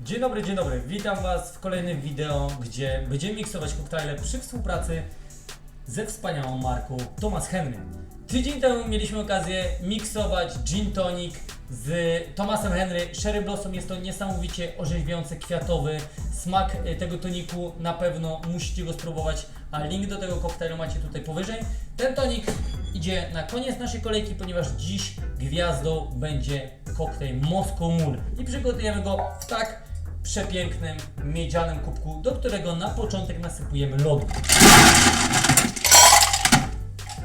Dzień dobry, dzień dobry. Witam Was w kolejnym wideo, gdzie będziemy miksować koktajle przy współpracy ze wspaniałą marką Thomas Henry. Tydzień temu mieliśmy okazję miksować gin tonic z Thomasem Henry. Sherry Blossom jest to niesamowicie orzeźwiający, kwiatowy smak e, tego toniku. Na pewno musicie go spróbować, a link do tego koktajlu macie tutaj powyżej. Ten tonik idzie na koniec naszej kolejki, ponieważ dziś gwiazdą będzie koktajl Moscow Mule i przygotujemy go w tak przepięknym miedzianym kubku, do którego na początek nasypujemy lodu.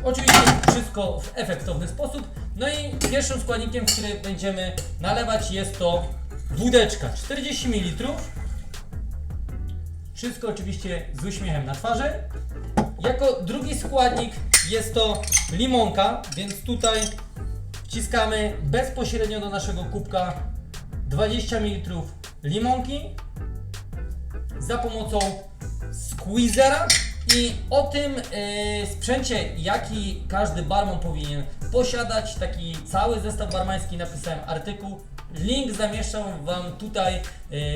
Oczywiście wszystko w efektowny sposób. No i pierwszym składnikiem, który będziemy nalewać jest to wódeczka 40 ml. Wszystko oczywiście z uśmiechem na twarzy. Jako drugi składnik jest to limonka, więc tutaj wciskamy bezpośrednio do naszego kubka 20 ml limonki za pomocą squeezera i o tym yy, sprzęcie, jaki każdy barman powinien posiadać, taki cały zestaw barmański napisałem artykuł. Link zamieszczam Wam tutaj yy,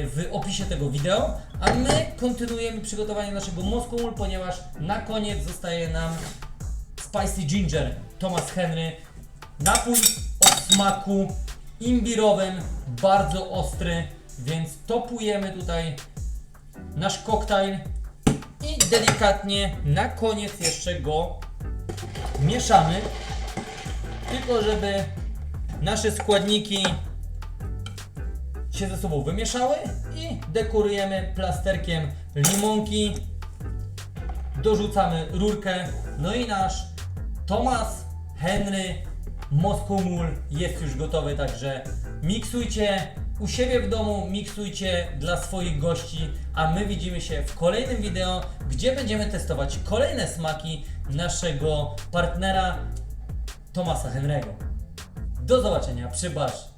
w opisie tego wideo, a my kontynuujemy przygotowanie naszego Moscow Mule, ponieważ na koniec zostaje nam Spicy Ginger Thomas Henry. Napój o smaku imbirowym, bardzo ostry, więc topujemy tutaj nasz koktajl i delikatnie na koniec jeszcze go mieszamy. Tylko żeby nasze składniki się ze sobą wymieszały i dekorujemy plasterkiem limonki. Dorzucamy rurkę. No i nasz Thomas Henry Moscow Mule jest już gotowy, także miksujcie u siebie w domu, miksujcie dla swoich gości, a my widzimy się w kolejnym wideo, gdzie będziemy testować kolejne smaki naszego partnera Thomasa Henry'ego. Do zobaczenia przy barze.